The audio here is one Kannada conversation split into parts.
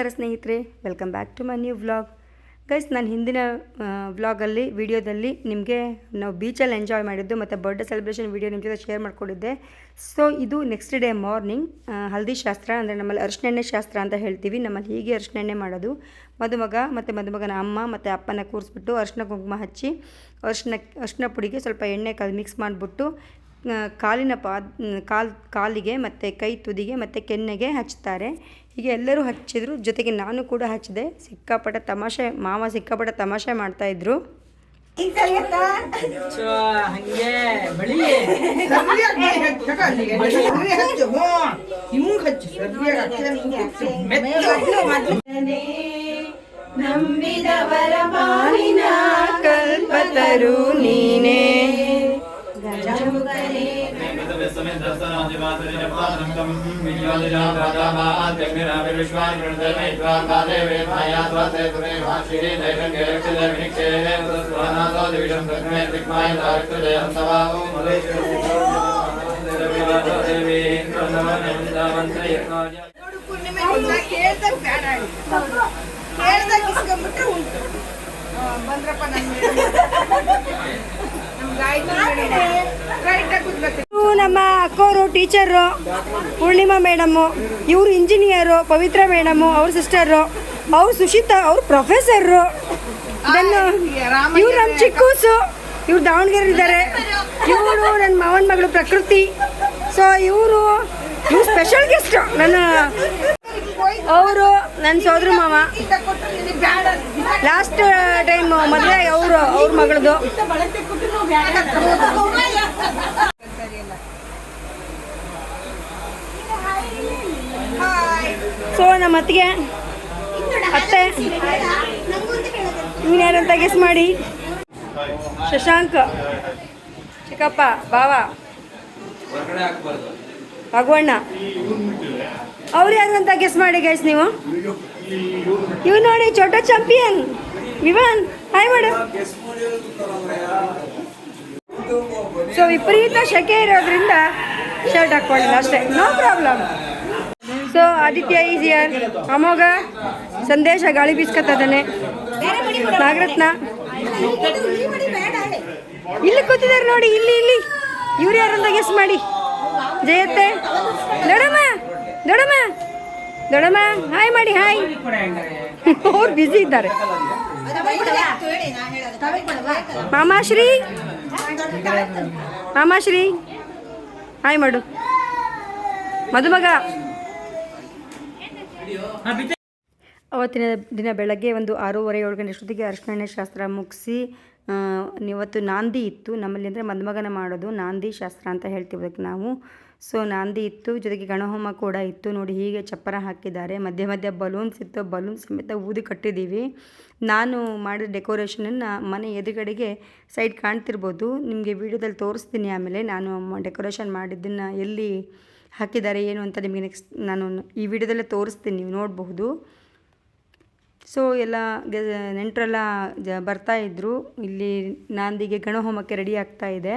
ನಮಸ್ಕಾರ ಸ್ನೇಹಿತರೆ welcome back to my new vlog guys ನಾನು ಹಿಂದಿನ ವ್ಲಾಗಲ್ಲಿ ವಿಡಿಯೋದಲ್ಲಿ ನಿಮಗೆ ನಾವು ಬೀಚಲ್ಲಿ ಎಂಜಾಯ್ ಮಾಡಿದ್ದು ಮತ್ತು ಬರ್ಡೇ ಸೆಲೆಬ್ರೇಷನ್ ವೀಡಿಯೋ ನಿಮ್ಮ ಜೊತೆ ಶೇರ್ ಮಾಡಿಕೊಂಡಿದ್ದೆ. ಸೊ ಇದು ನೆಕ್ಸ್ಟ್ ಡೇ ಮಾರ್ನಿಂಗ್ ಹಲ್ದಿ ಶಾಸ್ತ್ರ, ಅಂದರೆ ನಮ್ಮಲ್ಲಿ ಅರಿಶಿನೆಣ್ಣೆ ಶಾಸ್ತ್ರ ಅಂತ ಹೇಳ್ತೀವಿ. ನಮ್ಮಲ್ಲಿ ಹೀಗೆ ಅರಿಶಿನೆಣ್ಣೆ ಮಾಡೋದು. ಮದುಮಗ ಮತ್ತು ಮದುಮಗನ ಅಮ್ಮ ಮತ್ತು ಅಪ್ಪನ ಕೂರಿಸ್ಬಿಟ್ಟು ಅರಿಶಿನ ಕುಂಕುಮ ಹಚ್ಚಿ ಅರಿಶಿನ ಅರಿಶಿನ ಪುಡಿಗೆ ಸ್ವಲ್ಪ ಎಣ್ಣೆ ಕಲ್ ಮಿಕ್ಸ್ ಮಾಡಿಬಿಟ್ಟು ಕಾಲಿನ ಪಾದ ಕಾಲ್ ಕಾಲಿಗೆ ಮತ್ತು ಕೈ ತುದಿಗೆ ಮತ್ತು ಕೆನ್ನೆಗೆ ಹಚ್ತಾರೆ ಹೀಗೆ ಎಲ್ಲರೂ ಹಚ್ಚಿದ್ರು. ಜೊತೆಗೆ ನಾನು ಕೂಡ ಹಚ್ಚಿದೆ. ಸಿಕ್ಕಾಪಟ್ಟೆ ತಮಾಷೆ ಮಾವ ಸಿಕ್ಕಾಪಟ್ಟೆ ತಮಾಷೆ ಮಾಡ್ತಾಯಿದ್ರು. ನಂಬಿದವರ ಬಾಳಿನ ಕಲ್ಪತರು ನೀನೇ. ನೋಡು ಪೂರ್ಣಿಮೆ ನಿನ್ನ ಕೇಳ್ದಾಗ ಬೇಡ ಹೇಳಿ. ಕೇಳ್ದಾಗ ಇಸ್ಕೊಂಬಿಟ್ರೆ ಉಂಟು ಆ, ಬಂದ್ರಪ್ಪ ನನ್ನ ನಮ್ಮ ಅಕ್ಕೋರು, ಟೀಚರು, ಪೂರ್ಣಿಮಾ ಮೇಡಮು, ಇವರು ಇಂಜಿನಿಯರು, ಪವಿತ್ರ ಮೇಡಮು, ಅವ್ರ ಸಿಸ್ಟರು, ಅವ್ರು ಸುಶೀತಾ, ಅವ್ರ ಪ್ರೊಫೆಸರು ಇವ್ರು ನಮ್ಮ ಚಿಕ್ಕೂಸು, ಇವ್ರು ದಾವಣಗೆರೆ ಇದ್ದಾರೆ ಇವರು ನನ್ನ ಮಾವನ ಮಗಳು ಪ್ರಕೃತಿ. ಸೊ ಇವರು, ಇವ್ರು ಸ್ಪೆಷಲ್ ಗೆಸ್ಟ್ ನನ್ನ ಅವರು ನನ್ನ ಸೋದರ ಮಾವ. ಲಾಸ್ಟ್ ಟೈಮ್ ಮದುವೆ ಅವರು, ಅವ್ರ ಮಗಳದು. ಸೊ ನಮ್ಮ ಅತ್ತಿಗೆ ಅತ್ತೆ ಅಂತ ಗೆಸ್ ಮಾಡಿ. ಶಶಾಂಕ್, ಚಿಕ್ಕಪ್ಪ ಬಾವ ಭಗವಣ್ಣ ಅವ್ರು ಯಾರು ಅಂತ ಗೆಸ್ ಮಾಡಿ ಗೈಸ್ ನೀವು? ಇವ್ ನೋಡಿ ಚೋಟ ಚಾಂಪಿಯನ್ ವಿವಾನ್ ಹಾಯ್ ಮಾಡು ಸೊ ವಿಪರೀತ ಶೆಕೆ ಇರೋದ್ರಿಂದ ಶರ್ಟ್ ಹಾಕೊಂಡಿಲ್ಲ ಅಷ್ಟೇ. ನೋ ಪ್ರಾಬ್ಲಮ್ ಸೊ ಆದಿತ್ಯ ಈಸಿಯರ್ ಅಮೋಘ, ಸಂದೇಶ, ಗಾಳಿ ಬೀಸ್ಕೊತದಾನೆ ನಾಗರತ್ನ. ಇಲ್ಲಿ ಕೂತಿದ್ದಾರೆ ನೋಡಿ, ಇಲ್ಲಿ ಇಲ್ಲಿ. ಇವ್ರು ಯಾರಂತ ಗೆಸ್ ಮಾಡಿ. ಜಯತ್ತೆ. ದೊಡಮ್ಮ ದೊಡಮ್ಮ. ದೊಡಮ್ಮ ಹಾಯ್ ಮಾಡಿ ಹಾಯ್. ಅವ್ರು ಬ್ಯುಸಿ ಇದ್ದಾರೆ. ಮಾಮಾಶ್ರೀ? ಮಾಮಾಶ್ರೀ ಹಾಯ್ ಮಾಡು. ಮದುಮಗ. ಅವತ್ತಿನ ದಿನ ಬೆಳಗ್ಗೆ ಒಂದು ಆರೂವರೆ ಏಳು ಗಂಟೆ ಅಷ್ಟೊತ್ತಿಗೆ ಅರ್ಶನ ಶಾಸ್ತ್ರ ಮುಗಿಸಿ ಇವತ್ತು ನಾಂದಿ ಇತ್ತು. ನಮ್ಮಲ್ಲಿ ಅಂದರೆ ಮದುಮಗನ ಮಾಡೋದು ನಾಂದಿ ಶಾಸ್ತ್ರ ಅಂತ ಹೇಳ್ತೀವಿ ಅದಕ್ಕೆ ನಾವು. ಸೊ ನಾಂದಿ ಇತ್ತು, ಜೊತೆಗೆ ಗಣಹೋಮ ಕೂಡ ಇತ್ತು. ನೋಡಿ, ಹೀಗೆ ಚಪ್ಪರ ಹಾಕಿದ್ದಾರೆ. ಮಧ್ಯ ಮಧ್ಯ ಬಲೂನ್ಸ್ ಇತ್ತು ಬಲೂನ್ ಸಮೇತ ಊದಿ ಕಟ್ಟಿದ್ದೀವಿ. ನಾನು ಮಾಡಿದ ಡೆಕೋರೇಷನನ್ನು ಮನೆ ಎದುರುಗಡೆಗೆ ಸೈಡ್ ಕಾಣ್ತಿರ್ಬೋದು. ನಿಮಗೆ ವಿಡಿಯೋದಲ್ಲಿ ತೋರಿಸ್ತೀನಿ ಆಮೇಲೆ. ನಾನು ಡೆಕೋರೇಷನ್ ಮಾಡಿದ್ದನ್ನು ಎಲ್ಲಿ ಹಾಕಿದ್ದಾರೆ, ಏನು ಅಂತ ನಿಮಗೆ ನೆಕ್ಸ್ಟ್ ನಾನು ಈ ವಿಡಿಯೋದಲ್ಲೇ ತೋರಿಸ್ತೀನಿ. ನೀವು ನೋಡಬಹುದು. ಸೊ, ಎಲ್ಲ ನೆಂಟರೆಲ್ಲ ಜ ಬರ್ತಾಯಿದ್ರು ಇಲ್ಲಿ ನಾಂದಿಗೆ ಗಣಹೋಮಕ್ಕೆ ರೆಡಿ ಆಗ್ತಾ ಇದೆ.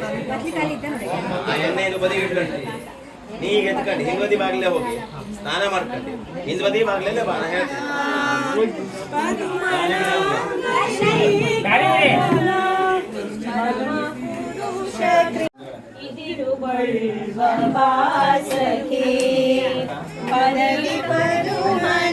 ಆ ಎಣ್ಣೆಯನ್ನು ಬದಿಗೆ ಇಟ್ಕೊಂಡ್ರಿ ನೀ ಈಗ ಎತ್ಕೊಂಡು ಹಿಂಬದಿ ಬಾಗಿಲೇ ಹೋಗಿ ಸ್ನಾನ ಮಾಡ್ಕೊಂಡು ಹಿಂದ್ಬದಿ ಬಾಗಿಲಲ್ಲೇ ಬಾಣ ಹೇಳ್ತೀನಿ ಬಾಸಕೆ ಪದವಿ ಪರುಮಣ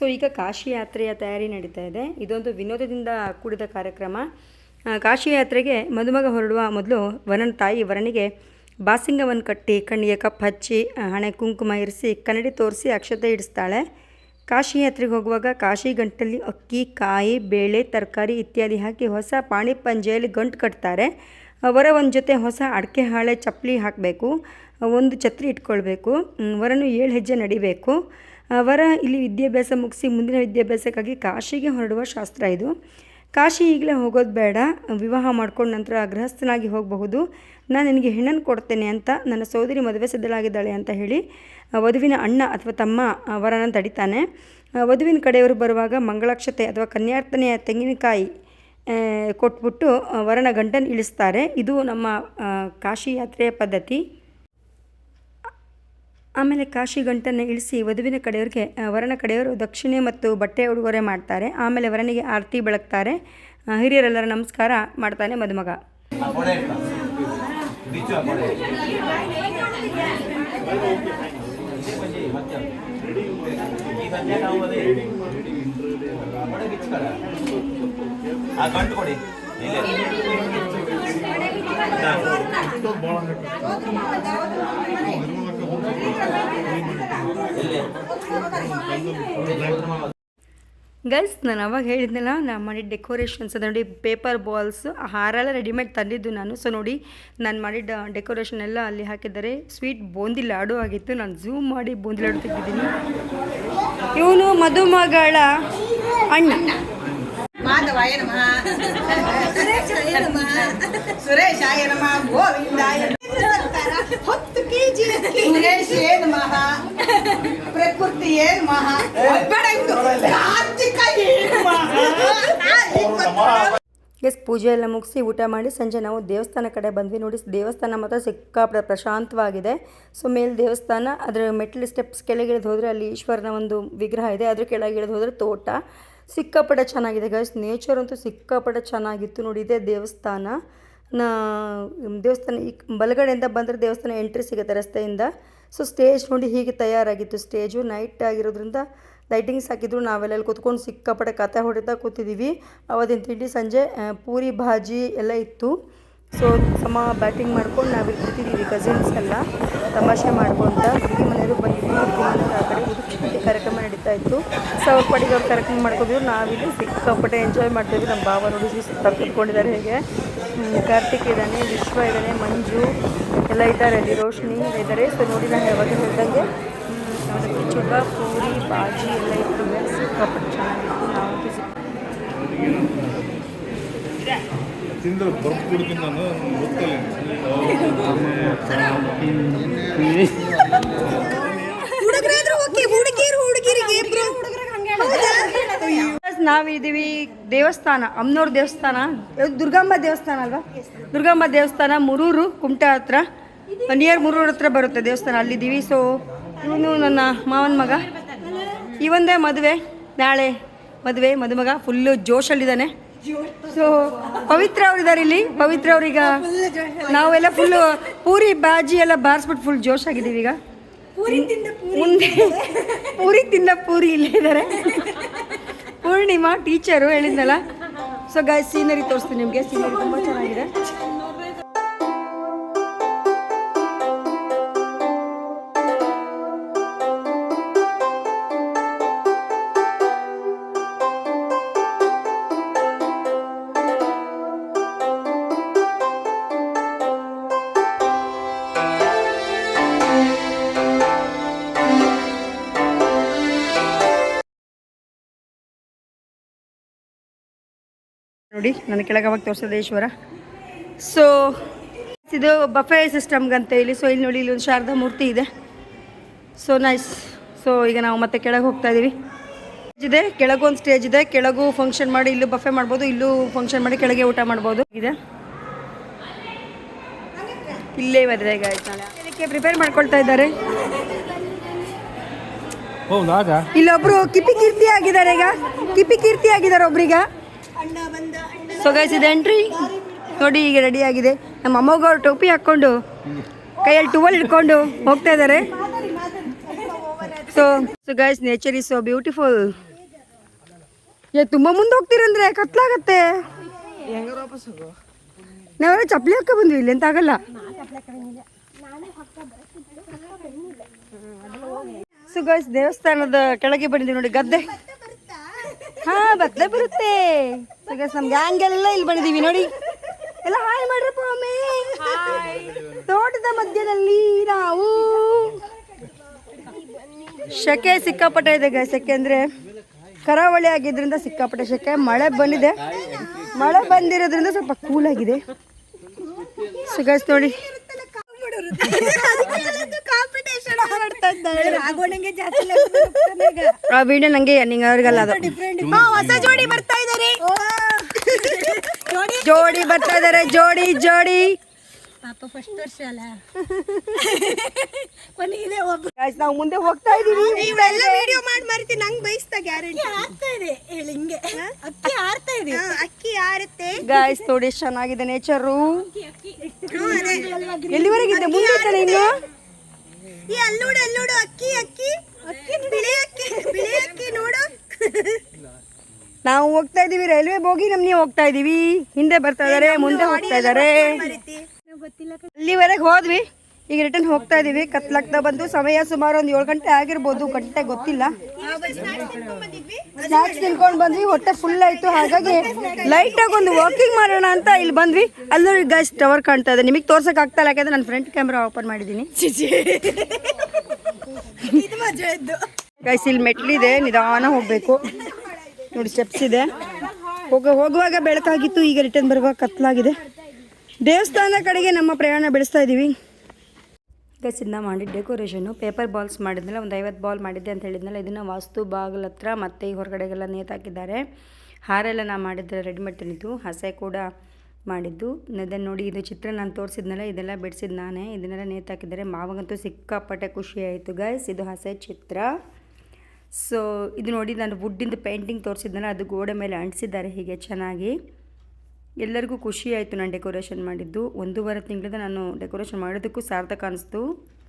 ಸೊ, ಈಗ ಕಾಶಿ ಯಾತ್ರೆಯ ತಯಾರಿ ನಡೀತಾ ಇದೆ. ಇದೊಂದು ವಿನೋದದಿಂದ ಕೂಡಿದ ಕಾರ್ಯಕ್ರಮ. ಕಾಶಿ ಯಾತ್ರೆಗೆ ಮದುಮಗ ಹೊರಡುವ ಮೊದಲು ವರನ ತಾಯಿ ವರನಿಗೆ ಬಾಸಿಂಗವನ್ನು ಕಟ್ಟಿ, ಕಣ್ಣಿಗೆ ಕಪ್ ಹಚ್ಚಿ ಹಣೆ ಕುಂಕುಮ ಇರಿಸಿ, ಕನ್ನಡಿ ತೋರಿಸಿ ಅಕ್ಷತೆ ಇಡಿಸ್ತಾಳೆ. ಕಾಶಿ ಯಾತ್ರೆಗೆ ಹೋಗುವಾಗ ಕಾಶಿ ಗಂಟಲ್ಲಿ ಅಕ್ಕಿ, ಕಾಯಿ, ಬೇಳೆ, ತರಕಾರಿ ಇತ್ಯಾದಿ ಹಾಕಿ ಹೊಸ ಪಾಣಿ ಪಂಜೆಯಲ್ಲಿ ಗಂಟು ಕಟ್ತಾರೆ. ವರ ಒಂದು ಜೊತೆ ಹೊಸ ಅಡಿಕೆ ಹಾಳೆ, ಚಪ್ಪಲಿ ಹಾಕಬೇಕು. ಒಂದು ಛತ್ರಿ ಇಟ್ಕೊಳ್ಬೇಕು. ವರನು ಏಳು ಹೆಜ್ಜೆ ನಡಿಬೇಕು. ಆ, ವರ ಇಲ್ಲಿ ವಿದ್ಯಾಭ್ಯಾಸ ಮುಗಿಸಿ ಮುಂದಿನ ವಿದ್ಯಾಭ್ಯಾಸಕ್ಕಾಗಿ ಕಾಶಿಗೆ ಹೊರಡುವ ಶಾಸ್ತ್ರ ಇದು. ಕಾಶಿ ಈಗಲೇ ಹೋಗೋದು ಬೇಡ ವಿವಾಹ ಮಾಡ್ಕೊಂಡು ನಂತರ ಗೃಹಸ್ಥನಾಗಿ ಹೋಗಬಹುದು. ನಾನು ನಿನಗೆ ಹೆಣ್ಣನ್ನು ಕೊಡ್ತೇನೆ ಅಂತ ನನ್ನ ಸೋದರಿ ಮದುವೆ ಸಿದ್ಧಳಾಗಿದ್ದಾಳೆ ಅಂತ ಹೇಳಿ ವಧುವಿನ ಅಣ್ಣ ಅಥವಾ ತಮ್ಮ ವರನ ತಡಿತಾನೆ. ವಧುವಿನ ಕಡೆಯವರು ಬರುವಾಗ ಮಂಗಳಾಕ್ಷತೆ ಅಥವಾ ಕನ್ಯಾರ್ಥನೆಯ ತೆಂಗಿನಕಾಯಿ ಕೊಟ್ಬಿಟ್ಟು ವರನ ಗಂಟನ್ನು ಇಳಿಸ್ತಾರೆ. ಇದು ನಮ್ಮ ಕಾಶಿ ಯಾತ್ರೆಯ ಪದ್ಧತಿ. ಆಮೇಲೆ ಕಾಶಿ ಗಂಟನ್ನು ಇಳಿಸಿ ವಧುವಿನ ಕಡೆಯವರಿಗೆ ವರನ ಕಡೆಯವರು ದಕ್ಷಿಣೆ ಮತ್ತು ಬಟ್ಟೆ ಉಡುಗೊರೆ ಮಾಡ್ತಾರೆ. ಆಮೇಲೆ ವರನಿಗೆ ಆರತಿ ಬೆಳಗ್ತಾರೆ. ಹಿರಿಯರೆಲ್ಲರ ನಮಸ್ಕಾರ ಮಾಡ್ತಾನೆ ಮದುಮಗ. ಗೈಸ್, ನಾನು ಅವಾಗ ಹೇಳಿದ್ನಲ್ಲ, ನಾನು ಮಾಡಿದ ಡೆಕೋರೇಷನ್ಸ್ ನೋಡಿ ಪೇಪರ್ ಬಾಲ್ಸ್ ಹಾರ ಎಲ್ಲ ರೆಡಿಮೇಡ್ ತಂದಿದ್ದು ನಾನು. ಸೊ ನೋಡಿ, ನಾನು ಮಾಡಿದ ಡೆಕೋರೇಷನ್ ಎಲ್ಲ ಅಲ್ಲಿ ಹಾಕಿದ್ದಾರೆ. ಸ್ವೀಟ್ ಬೂಂದಿ ಲಾಡು ಆಗಿತ್ತು. ನಾನು ಝೂಮ್ ಮಾಡಿ ಬೂಂದಿ ಲಾಡು ತೆಗೆದಿದ್ದೀನಿ. ಇವನು ಮಧುಮಗಳ ಅಣ್ಣ. ಮಾಧವಾಯ ಸುರೇಶ್ ಏನ್ ಮಹ? ಪ್ರಕೃತಿ ಏನ್ ಮಹಾ? ಬೇಡ ಇವ್ನು. ಕಾರ್ತಿಕ ಏನ್ ಮಹ? ಎಸ್ ಪೂಜೆ ಎಲ್ಲ ಮುಗಿಸಿ ಊಟ ಮಾಡಿ ಸಂಜೆ ನಾವು ದೇವಸ್ಥಾನ ಕಡೆ ಬಂದ್ವಿ. ನೋಡಿ ದೇವಸ್ಥಾನ ಮಾತ್ರ ಸಿಕ್ಕಾಪಟ್ಟೆ ಪ್ರಶಾಂತವಾಗಿದೆ. ಸೊ ಮೇಲೆ ದೇವಸ್ಥಾನ ಅದರ ಮೆಟ್ಲು ಸ್ಟೆಪ್ಸ್ ಕೆಳಗಿಳಿದು ಹೋದರೆ ಅಲ್ಲಿ ಈಶ್ವರನ ಒಂದು ವಿಗ್ರಹ ಇದೆ. ಅದ್ರ ಕೆಳಗೆ ಇಳಿದು ಹೋದರೆ ತೋಟ. ಸಿಕ್ಕಾಪಟ್ಟೆ ಚೆನ್ನಾಗಿದೆ ಗೈಸ್ ನೇಚರ್ ಅಂತೂ ಸಿಕ್ಕಾಪಟ್ಟೆ ಚೆನ್ನಾಗಿತ್ತು. ನೋಡಿ ಇದೇ ದೇವಸ್ಥಾನ. ನಾ ದೇವಸ್ಥಾನ ಈ ಬಲಗಡೆಯಿಂದ ಬಂದರೆ ದೇವಸ್ಥಾನ ಎಂಟ್ರಿ ಸಿಗುತ್ತೆ ರಸ್ತೆಯಿಂದ. ಸೊ ಸ್ಟೇಜ್ ನೋಡಿ ಹೀಗೆ ತಯಾರಾಗಿತ್ತು. ಸ್ಟೇಜು ನೈಟ್ ಆಗಿರೋದ್ರಿಂದ ಲೈಟಿಂಗ್ಸ್ ಹಾಕಿದ್ರು. ನಾವೆಲ್ಲ ಅಲ್ಲಿ ಕೂತ್ಕೊಂಡು ಸಿಕ್ಕಾಪಟ್ಟೆ ಕತೆ ಹೊಡಿತಾ ಕೂತಿದ್ದೀವಿ ಅವತ್ತಿನ ತಿಂಡಿ ಸಂಜೆ ಪೂರಿ, ಭಾಜಿ ಎಲ್ಲ ಇತ್ತು. ಸೊ ಸಮ ಬ್ಯಾಟಿಂಗ್ ಮಾಡ್ಕೊಂಡು ನಾವಿಲ್ಲಿ ಕೂತಿದ್ದೀವಿ ಕಸಿನ್ಸ್ ಎಲ್ಲ. ತಮಾಷೆ ಮಾಡ್ಕೊಂತ ಹುಡುಗಿ ಮನೆಯವರು ಬಂದಿದ್ವಿ ಹುಡುಗಿ ಮನೆಯವರು ಆ ಕಾರ್ಯಕ್ರಮ ನಡೀತಾ ಇತ್ತು. ಸೊ ಅವ್ರ ಪಡಿಗೆ ಅವ್ರು ಕಾರ್ಯಕ್ರಮ ಮಾಡ್ಕೊಂಡಿದ್ರು ನಾವಿಲ್ಲಿ ಸಿಕ್ಕಾಪಟ್ಟೆ ಎಂಜಾಯ್ ಮಾಡ್ತಿದ್ವಿ ನಮ್ಮ ಭಾವ ನೋಡಿ ಸುತ್ತ ಕೂತ್ಕೊಂಡಿದ್ದಾರೆ ಹೇಗೆ. ಕಾರ್ತಿಕ್ ಇದ್ದಾನೆ ವಿಶ್ವ ಇದ್ದಾನೆ ಮಂಜು ಎಲ್ಲ ಇದ್ದಾರೆ ಅಲ್ಲಿ ರೋಶ್ನಿ ಇದ್ದಾರೆ. ಸೊ ನೋಡಿ ನಾನು ಯಾವಾಗ ಹೇಳ್ದಂಗೆ ಅದಕ್ಕೆ ಚುಬ್ಬ ಪೂರಿ ಬಾಜಿ ಎಲ್ಲ ಇತ್ತು. ಸಿಕ್ಕಾಪಟ್ಟೆ ಚೆನ್ನಾಗಿತ್ತು. ನಾವು ತಿಂದ್ರೆ ಬರ್ಬಿಡ್ತೀನಿ ನಾನು ಗೊತ್ತಲ್ಲ. ನಾವಿದ್ದೀವಿ ದೇವಸ್ಥಾನ ಅಮ್ನೋರ್ ದೇವಸ್ಥಾನ. ದುರ್ಗಾಂಬ ದೇವಸ್ಥಾನ ಅಲ್ವಾ? ದುರ್ಗಾಂಬ ದೇವಸ್ಥಾನ ಮುರೂರು ಕುಮಟಾ ಹತ್ರ. ನಿಯರ್ ಮುರೂರು ಹತ್ರ ಬರುತ್ತೆ ದೇವಸ್ಥಾನ ಅಲ್ಲಿದ್ದೀವಿ. ಸೊ ಇವನು ನನ್ನ ಮಾವನ ಮಗ. ಇವಂದೇ ಮದುವೆ ನಾಳೆ ಮದುವೆ ಮದುಮಗ ಫುಲ್ಲು ಜೋಶಲ್ಲಿದ್ದಾನೆ. ಸೊ ಪವಿತ್ರ ಅವ್ರಿದ್ದಾರೆ ಇಲ್ಲಿ. ಪವಿತ್ರ ಅವ್ರೀಗ ನಾವೆಲ್ಲ ಫುಲ್ಲು ಪೂರಿ ಬಾಜಿ ಎಲ್ಲ ಬಾರಿಸ್ಬಿಟ್ಟು ಫುಲ್ ಜೋಶ್ ಆಗಿದ್ದೀವಿ ಈಗ. ಮುಂದೆ ಪೂರಿ ತಿಂದ ಪೂರಿ ಇಲ್ಲೇ ಇದ್ದಾರೆ. ಪೂರ್ಣಿಮಾ ಟೀಚರು ಹೇಳಿದ್ನಲ್ಲ? ಸೊ ಗಾಯ ಸೀನರಿ ತೋರಿಸ್ತೀನಿ ನಿಮಗೆ. ಸೀನರಿ ತುಂಬ ಚೆನ್ನಾಗಿದೆ. ನೋಡಿ ನನ್ನ ಕೆಳಗೆ ತೋರಿಸೋದು ಈಶ್ವರ. ಸೊ ಇದು ಬಫೆ ಸಿಸ್ಟಮ್ಗಂತ ಇಲ್ಲಿ. ಸೊ ಇಲ್ಲಿ ನೋಡಿ ಇಲ್ಲಿ ಒಂದು ಶಾರದಾ ಮೂರ್ತಿ ಇದೆ. ಸೊ ನೈಸ್ ಸೊ ಈಗ ನಾವು ಮತ್ತೆ ಕೆಳಗೆ ಹೋಗ್ತಾ ಇದ್ದೀವಿ ಇದೆ ಕೆಳಗೂ ಒಂದು ಸ್ಟೇಜ್ ಇದೆ. ಕೆಳಗೂ ಫಂಕ್ಷನ್ ಮಾಡಿ ಇಲ್ಲೂ ಬಫೆ ಮಾಡ್ಬೋದು ಇಲ್ಲೂ ಫಂಕ್ಷನ್ ಮಾಡಿ ಕೆಳಗೆ ಊಟ ಮಾಡ್ಬೋದು. ಇದೆ. ಇಲ್ಲೇ ಮದುವೆ ಈಗ ಆಯ್ತು ನಾಳೆ ಪ್ರಿಪೇರ್ ಮಾಡ್ಕೊಳ್ತಾ ಇದ್ದಾರೆ. ಇಲ್ಲೊಬ್ರು ಕಿಪಿ ಕೀರ್ತಿ ಆಗಿದ್ದಾರೆ ಈಗ. ಕಿಪಿ ಕೀರ್ತಿ ಆಗಿದ್ದಾರೆ ಒಬ್ರೀಗ ಸೊ ಗೈಸ್ ಇದೆ ಎಂಟ್ರಿ ನೋಡಿ ಈಗ ರೆಡಿ ಆಗಿದೆ. ನಮ್ಮ ಅಮ್ಮಗ ಟೋಪಿ ಹಾಕ್ಕೊಂಡು ಕೈಯಲ್ಲಿ ಟುವಲ್ ಇಟ್ಕೊಂಡು ಹೋಗ್ತಾ ಇದ್ದಾರೆ so so guys nature is so beautiful ಏ, ತುಂಬಾ ಮುಂದೆ ಹೋಗ್ತೀರಂದ್ರೆ ಕತ್ಲಾಗತ್ತೆ. ನಾವೆಲ್ಲ ಚಪ್ಪಲಿ ಹಾಕ ಬಂದ್ವಿ ಇಲ್ಲಿ ಎಂತ ಆಗಲ್ಲ. ಸೊ ಗೈಸ್ ದೇವಸ್ಥಾನದ ಕೆಳಗೆ ಬಂದಿದ್ವಿ ನೋಡಿ ಗದ್ದೆ. ಹಾ ಬತ್ತಲೆ ಬರುತ್ತೆ. ನಮ್ಗೆ ಹಂಗೆಲ್ಲ ಇಲ್ಲಿ ಬಂದಿದೀವಿ ನೋಡಿ. ಎಲ್ಲ ಹಾಯ್ ಮಾಡ್ರಪ್ಪ ಒಮ್ಮೆ. ತೋಟದ ಮಧ್ಯದಲ್ಲಿ ನಾವು. ಶೆಕೆ ಸಿಕ್ಕಾಪಟ್ಟೆ ಇದೆ ಗೈಸ್ ಯಾಕೆಂದ್ರೆ ಕರಾವಳಿ ಆಗಿದ್ರಿಂದ ಸಿಕ್ಕಾಪಟ್ಟೆ ಶೆಕೆ. ಮಳೆ ಬಂದಿದೆ. ಮಳೆ ಬಂದಿರೋದ್ರಿಂದ ಸ್ವಲ್ಪ ಕೂಲ್ ಆಗಿದೆ. ಗೈಸ್ ನೋಡಿ. ಆ ವಿಡಿಯೋ ನಂಗೆ ನಿಂಗೆ ಅವ್ರಿಗಲ್ಲ ಅದು. ಹೊಸ ಜೋಡಿ ಬರ್ತಾ ಇದಾರೆ. ಜೋಡಿ ಬರ್ತಾ ಇದಾರೆ ಜೋಡಿ ಜೋಡಿ. ನಾವು ಮುಂದೆ ಹೋಗ್ತಾ ಇದೀವಿ ನೀವೆಲ್ಲ ವಿಡಿಯೋ ಮಾಡಿ ಮರಿತೀನಿ ನಂಗೆ ಬಯಸ್ತಾ ಗ್ಯಾರಂಟಿ ಆಗ್ತಾ ಇದೆ. ಹೇಳಿ ಹಿಂಗೆ ಅಕ್ಕಿ ಆರ್ತಾ ಇದೆ. ಅಕ್ಕಿ ಆರುತ್ತೆ. ಗಾಯ್ಸ್ ನೋಡಿ ಚೆನ್ನಾಗಿದೆ ನೇಚರು ಎಲ್ಲಿವರೆಗಿದೆ ಮುಂದೆ ಇದ್ದಾನೆ ಇನ್ನು? ಈ ಅಲ್ಲೋಡು ಅಲ್ಲೋಡು ಅಕ್ಕಿ ಅಕ್ಕಿ. ಅಕ್ಕಿ ಬಿಳಿ ಅಕ್ಕಿ ಬಿಳಿ ಅಕ್ಕಿ ನೋಡು. ನಾವು ಹೋಗ್ತಾ ಇದೀವಿ ರೈಲ್ವೆ ಬೋಗಿ ನೀವು ಹೋಗ್ತಾ ಇದೀವಿ ಹಿಂದೆ ಬರ್ತಾ ಇದಾರೆ ಮುಂದೆ ಹೋಗ್ತಾ ಇದಾರೆ ಅಲ್ಲಿವರೆಗೆ ಹೋದ್ವಿ. ಈಗ ರಿಟರ್ನ್ ಹೋಗ್ತಾ ಇದೀವಿ. ಕತ್ಲಾಗ್ತಾ ಬಂದು ಸಮಯ ಸುಮಾರು ಒಂದು ಏಳು ಗಂಟೆ ಆಗಿರ್ಬೋದು. ಗಂಟೆ ಗೊತ್ತಿಲ್ಲ. ಸ್ನಾಕ್ಸ್ ತಿನ್ಕೊಂಡು ಬಂದ್ವಿ. ಹೊಟ್ಟೆ ಫುಲ್ ಆಯ್ತು. ಹಾಗಾಗಿ ಲೈಟ್ ಆಗಿ ಒಂದು ವಾಕಿಂಗ್ ಮಾಡೋಣ ಅಂತ ಇಲ್ಲಿ ಬಂದ್ವಿ. ಅಲ್ಲೂ ಗೈಸ್ ಟವರ್ ಕಾಣ್ತಾ ಇದೆ. ನಿಮಗೆ ತೋರ್ಸಕ್ ಆಗ್ತಾ ಇಲ್ಲ, ಯಾಕಂದ್ರೆ ನಾನು ಫ್ರಂಟ್ ಕ್ಯಾಮ್ರಾ ಓಪನ್ ಮಾಡಿದ್ದೀನಿ. ಗೈಸ್ ಇಲ್ಲಿ ಮೆಟ್ಲಿದೆ ನಿಧಾನ ಹೋಗ್ಬೇಕು. ನೋಡಿ ಸ್ಟೆಪ್ಸ್ ಇದೆ. ಹೋಗ, ಹೋಗುವಾಗ ಬೆಳಕಾಗಿತ್ತು. ಈಗ ರಿಟರ್ನ್ ಬರುವಾಗ ಕತ್ಲಾಗಿದೆ. ದೇವಸ್ಥಾನ ಕಡೆಗೆ ನಮ್ಮ ಪ್ರಯಾಣ ಬೆಳೆಸ್ತಾ ಇದ್ದೀವಿ ಗೈಸ್ ಇದನ್ನ ಮಾಡಿ ಡೆಕೋರೇಷನು ಪೇಪರ್ ಬಾಲ್ಸ್ ಮಾಡಿದ್ನಲ್ಲ, ಒಂದು ಐವತ್ತು ಬಾಲ್ ಮಾಡಿದ್ದೆ ಅಂತ ಹೇಳಿದ್ನಲ್ಲ, ಇದನ್ನು ವಾಸ್ತು ಬಾಗಿಲ ಹತ್ರ ಮತ್ತು ಈ ಹೊರಗಡೆಗೆಲ್ಲ ನೇತಾಕಿದ್ದಾರೆ ಹಾರೆಲ್ಲ ನಾ ಮಾಡಿದ್ರೆ ರೆಡಿಮೇಡ್ ತಂದಿದ್ದು, ಹಸೆ ಕೂಡ ಮಾಡಿದ್ದು. ಅದನ್ನು ನೋಡಿ, ಇದು ಚಿತ್ರ ನಾನು ತೋರಿಸಿದ್ನಲ್ಲ, ಇದೆಲ್ಲ ಬಿಡಿಸಿದ್ದು ನಾನೇ. ಇದನ್ನೆಲ್ಲ ನೇತಾಕಿದ್ದಾರೆ ಮಾವಾಗಂತೂ ಸಿಕ್ಕಾಪಟ್ಟೆ ಖುಷಿ ಆಯಿತು ಗೈಸ್ ಇದು ಹಸೆ ಚಿತ್ರ. ಸೊ ಇದು ನೋಡಿ, ನಾನು ವುಡ್ಡಿಂದು ಪೇಂಟಿಂಗ್ ತೋರಿಸಿದ್ನಲ್ಲ, ಅದು ಗೋಡೆ ಮೇಲೆ ಅಂಟಿಸಿದ್ದಾರೆ, ಹೀಗೆ ಚೆನ್ನಾಗಿ. ಎಲ್ಲರಿಗೂ ಖುಷಿ ಆಯಿತು ನಾನು ಡೆಕೋರೇಷನ್ ಮಾಡಿದ್ದು. ಒಂದೂವರೆ ತಿಂಗಳಿಂದ ನಾನು ಡೆಕೋರೇಷನ್ ಮಾಡೋದಕ್ಕೂ ಸಾರ್ಥಕ ಅನಿಸ್ತು.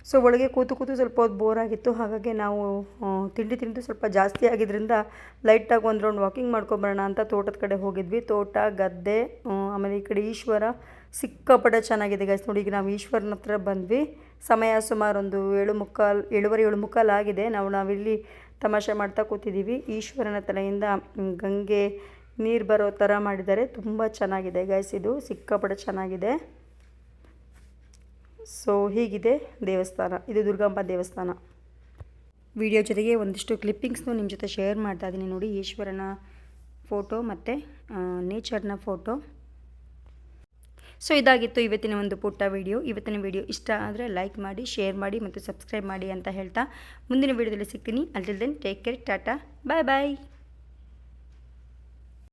ಸೊ ಒಳಗೆ ಕೂತು ಕೂತು ಸ್ವಲ್ಪ ಹೊತ್ತು ಬೋರ್ ಆಗಿತ್ತು. ಹಾಗಾಗಿ ನಾವು ತಿಂಡಿ ತಿಂದು ಸ್ವಲ್ಪ ಜಾಸ್ತಿ ಆಗಿದ್ದರಿಂದ ಲೈಟಾಗಿ ಒಂದು ರೌಂಡ್ ವಾಕಿಂಗ್ ಮಾಡ್ಕೊಬರೋಣ ಅಂತ ತೋಟದ ಕಡೆ ಹೋಗಿದ್ವಿ. ತೋಟ, ಗದ್ದೆ ಆಮೇಲೆ ಈ ಕಡೆ ಈಶ್ವರ ಸಿಕ್ಕಾಪಟ್ಟೆ ಚೆನ್ನಾಗಿದೆ ಗೈಸ್ ನೋಡಿ, ಈಗ ನಾವು ಈಶ್ವರನ ಹತ್ರ ಬಂದ್ವಿ. ಸಮಯ ಸುಮಾರು ಒಂದು ಏಳು ಮುಕ್ಕಾಲು, ಏಳುವರೆ, ಏಳು ಮುಕ್ಕಾಲು ಆಗಿದೆ. ನಾವು ನಾವಿಲ್ಲಿ ತಮಾಷೆ ಮಾಡ್ತಾ ಕೂತಿದ್ದೀವಿ. ಈಶ್ವರನ ತಲೆಯಿಂದ ಗಂಗೆ ನೀರು ಬರೋ ಥರ ಮಾಡಿದ್ದಾರೆ ತುಂಬ ಚೆನ್ನಾಗಿದೆ ಗೈಸ್ ಇದು ಸಿಕ್ಕಾಪಟ್ಟೆ ಚೆನ್ನಾಗಿದೆ. ಸೊ ಹೀಗಿದೆ ದೇವಸ್ಥಾನ. ಇದು ದುರ್ಗಾಂಬ ದೇವಸ್ಥಾನ. ವಿಡಿಯೋ ಜೊತೆಗೆ ಒಂದಿಷ್ಟು ಕ್ಲಿಪ್ಪಿಂಗ್ಸ್ನು ನಿಮ್ಮ ಜೊತೆ ಶೇರ್ ಮಾಡ್ತಾ ಇದ್ದೀನಿ ನೋಡಿ. ಈಶ್ವರನ ಫೋಟೋ ಮತ್ತು ನೇಚರ್ನ ಫೋಟೋ ಸೊ ಇದಾಗಿತ್ತು ಇವತ್ತಿನ ಒಂದು ಪುಟ್ಟ ವಿಡಿಯೋ ಇವತ್ತಿನ ವಿಡಿಯೋ ಇಷ್ಟ ಆದರೆ ಲೈಕ್ ಮಾಡಿ ಶೇರ್ ಮಾಡಿ ಮತ್ತು ಸಬ್ಸ್ಕ್ರೈಬ್ ಮಾಡಿ ಅಂತ ಹೇಳ್ತಾ ಮುಂದಿನ ವಿಡಿಯೋದಲ್ಲಿ ಸಿಗ್ತೀನಿ. ಅಲ್ಟಿಲ್ take care tata bye bye